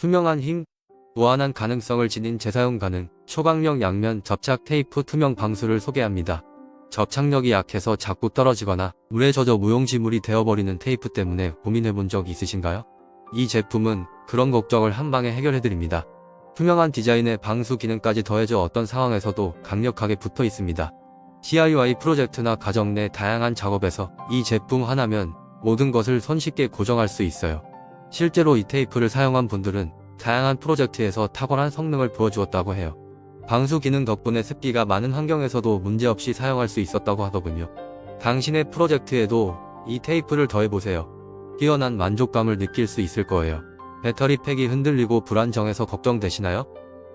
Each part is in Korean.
투명한 힘, 무한한 가능성을 지닌 재사용 가능, 초강력 양면 접착 테이프 투명 방수를 소개합니다. 접착력이 약해서 자꾸 떨어지거나 물에 젖어 무용지물이 되어버리는 테이프 때문에 고민해본 적 있으신가요? 이 제품은 그런 걱정을 한 방에 해결해드립니다. 투명한 디자인에 방수 기능까지 더해져 어떤 상황에서도 강력하게 붙어 있습니다. DIY 프로젝트나 가정 내 다양한 작업에서 이 제품 하나면 모든 것을 손쉽게 고정할 수 있어요. 실제로 이 테이프를 사용한 분들은 다양한 프로젝트에서 탁월한 성능을 보여주었다고 해요. 방수 기능 덕분에 습기가 많은 환경에서도 문제없이 사용할 수 있었다고 하더군요. 당신의 프로젝트에도 이 테이프를 더해보세요. 뛰어난 만족감을 느낄 수 있을 거예요. 배터리 팩이 흔들리고 불안정해서 걱정되시나요?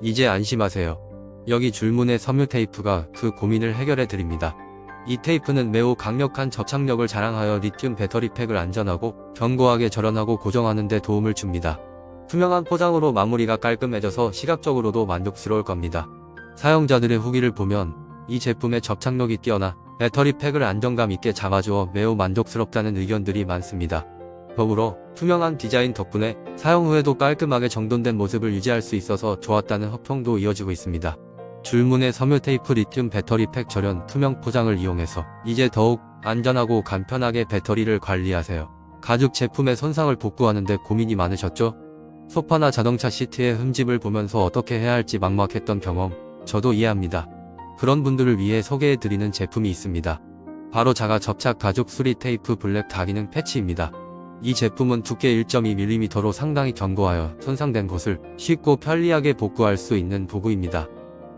이제 안심하세요. 여기 줄무늬 섬유 테이프가 그 고민을 해결해 드립니다. 이 테이프는 매우 강력한 접착력을 자랑하여 리튬 배터리 팩을 안전하고 견고하게 절연하고 고정하는 데 도움을 줍니다. 투명한 포장으로 마무리가 깔끔해져서 시각적으로도 만족스러울 겁니다. 사용자들의 후기를 보면 이 제품의 접착력이 뛰어나 배터리 팩을 안정감 있게 잡아주어 매우 만족스럽다는 의견들이 많습니다. 더불어 투명한 디자인 덕분에 사용 후에도 깔끔하게 정돈된 모습을 유지할 수 있어서 좋았다는 허평도 이어지고 있습니다. 줄무늬 섬유 테이프 리튬 배터리 팩 절연 투명 포장을 이용해서 이제 더욱 안전하고 간편하게 배터리를 관리하세요. 가죽 제품의 손상을 복구하는 데 고민이 많으셨죠? 소파나 자동차 시트의 흠집을 보면서 어떻게 해야 할지 막막했던 경험, 저도 이해합니다. 그런 분들을 위해 소개해드리는 제품이 있습니다. 바로 자가 접착 가죽 수리 테이프 블랙 다기능 패치입니다. 이 제품은 두께 1.2mm로 상당히 견고하여 손상된 곳을 쉽고 편리하게 복구할 수 있는 도구입니다.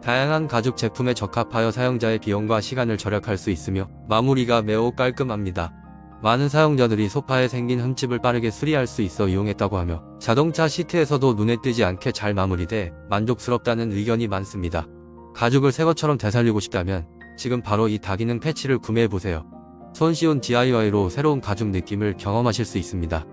다양한 가죽 제품에 적합하여 사용자의 비용과 시간을 절약할 수 있으며 마무리가 매우 깔끔합니다. 많은 사용자들이 소파에 생긴 흠집을 빠르게 수리할 수 있어 이용했다고 하며 자동차 시트에서도 눈에 띄지 않게 잘 마무리돼 만족스럽다는 의견이 많습니다. 가죽을 새 것처럼 되살리고 싶다면 지금 바로 이 다기능 패치를 구매해보세요. 손쉬운 DIY로 새로운 가죽 느낌을 경험하실 수 있습니다.